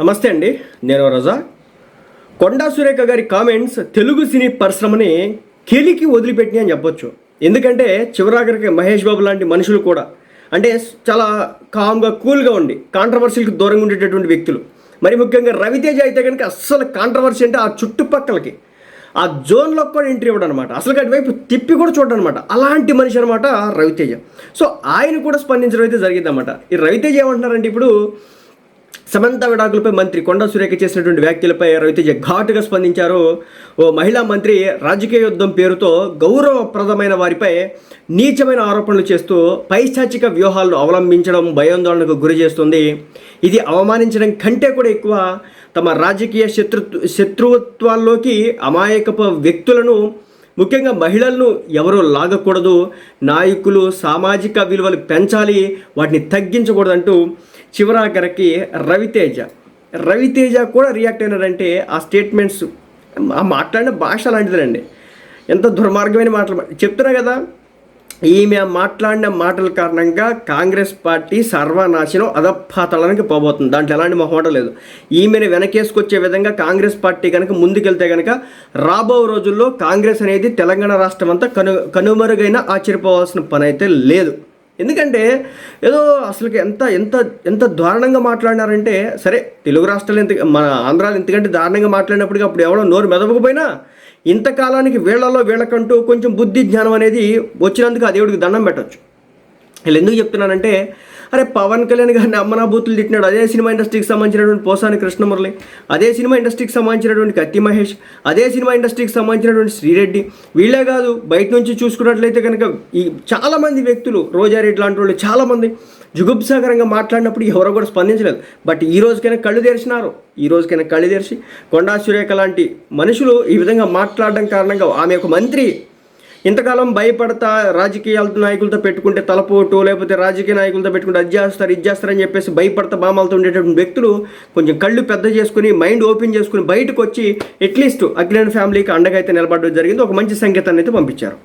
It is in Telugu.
నమస్తే అండి నేను రజా. కొండా సురేఖ గారి కామెంట్స్ తెలుగు సినీ పరిశ్రమని కెలికి వదిలిపెట్టినాయి అని చెప్పొచ్చు. ఎందుకంటే చివరాఖరికి మహేష్ బాబు లాంటి మనుషులు కూడా అంటే చాలా కామ్గా కూల్గా ఉండి కాంట్రవర్సీలకు దూరంగా ఉండేటటువంటి వ్యక్తులు. మరి ముఖ్యంగా రవితేజ అయితే కనుక అస్సలు కాంట్రవర్సీ అంటే ఆ చుట్టుపక్కలకి ఆ జోన్లో కూడా ఎంట్రీ ఇవ్వడం అనమాట అసలు అటువైపు తిప్పి కూడా చూడడం అనమాట అలాంటి మనిషి అనమాట రవితేజ. సో ఆయన కూడా స్పందించడం అయితే జరిగిందన్నమాట. ఈ రవితేజ ఏమంటున్నారంటే ఇప్పుడు సమంత విడాకులపై మంత్రి కొండ సురేఖ చేసినటువంటి వ్యాఖ్యలపై ఎవరైతే ఘాటుగా స్పందించారు ఓ మహిళా మంత్రి రాజకీయ యుద్ధం పేరుతో గౌరవప్రదమైన వారిపై నీచమైన ఆరోపణలు చేస్తూ పైశాచిక వ్యూహాలను అవలంబించడం భయాందోళనకు గురి చేస్తుంది. ఇది అవమానించడం కంటే కూడా ఎక్కువ తమ రాజకీయ శత్రుత్వ శత్రుత్వాల్లోకి అమాయకపు వ్యక్తులను ముఖ్యంగా మహిళలను ఎవరూ లాగకూడదు. నాయకులు సామాజిక విలువలు పెంచాలి వాటిని తగ్గించకూడదంటూ చివరాఖరికి రవితేజ. రవితేజ కూడా రియాక్ట్ అయినాడంటే ఆ స్టేట్మెంట్స్ ఆ మాట్లాడిన భాష లాంటిదండి. ఎంత దుర్మార్గమైన మాటలు. చెప్తున్నా కదా ఈమె మాట్లాడిన మాటల కారణంగా కాంగ్రెస్ పార్టీ సర్వనాశనం అధపాతలానికి పోబోతుంది. దాంట్లో ఎలాంటి మొహమాట లేదు. ఈమెను వెనకేసుకొచ్చే విధంగా కాంగ్రెస్ పార్టీ కనుక ముందుకెళ్తే కనుక రాబో రోజుల్లో కాంగ్రెస్ అనేది తెలంగాణ రాష్ట్రం అంతా కను కనుమరుగైన ఆశ్చర్యపోవాల్సిన పని అయితే లేదు. ఎందుకంటే ఏదో అసలుకి ఎంత ఎంత ఎంత దారుణంగా మాట్లాడినారంటే సరే తెలుగు రాష్ట్రాలు ఎంత మన ఆంధ్రాలు ఎంతకంటే దారుణంగా మాట్లాడినప్పటికీ అప్పుడు ఎవడో నోరు మెదపకపోయినా ఇంతకాలానికి వీళ్ళలో వీళ్ళకంటూ కొంచెం బుద్ధి జ్ఞానం అనేది వచ్చినందుకు ఆ దేవుడికి దండం పెట్టచ్చు. వీళ్ళు ఎందుకు చెప్తున్నానంటే అరే పవన్ కళ్యాణ్ గారిని అమ్మనా బూతులు తిట్టినాడు అదే సినిమా ఇండస్ట్రీకి సంబంధించినటువంటి పోసాని కృష్ణమురళి అదే సినిమా ఇండస్ట్రీకి సంబంధించినటువంటి కత్తి మహేష్ అదే సినిమా ఇండస్ట్రీకి సంబంధించినటువంటి శ్రీరెడ్డి వీళ్ళే కాదు బయట నుంచి చూసుకున్నట్లయితే కనుక ఈ చాలామంది వ్యక్తులు రోజారెడ్డి లాంటి వాళ్ళు చాలామంది జుగుప్సాకరంగా మాట్లాడినప్పుడు ఎవరో కూడా స్పందించలేదు. బట్ ఈ రోజుకైనా కళ్ళు తెరిచినారు. ఈ రోజుకైనా కళ్ళు తెరిచి కొండా సురేఖ లాంటి మనుషులు ఈ విధంగా మాట్లాడడం కారణంగా ఆమె ఒక మంత్రి ఇంతకాలం భయపడతా రాజకీయ నాయకులతో పెట్టుకుంటే తలపోటు లేకపోతే రాజకీయ నాయకులతో పెట్టుకుంటే అది చేస్తారు ఇది చేస్తారని చెప్పేసి భయపడతా బామాలతో ఉండేటటువంటి వ్యక్తులు కొంచెం కళ్ళు పెద్ద చేసుకుని మైండ్ ఓపెన్ చేసుకుని బయటకు వచ్చి అట్లీస్ట్ అఖిలేని ఫ్యామిలీకి అండగా అయితే నిలబడడం జరిగింది. ఒక మంచి సంకేతాన్ని అయితే పంపించారు.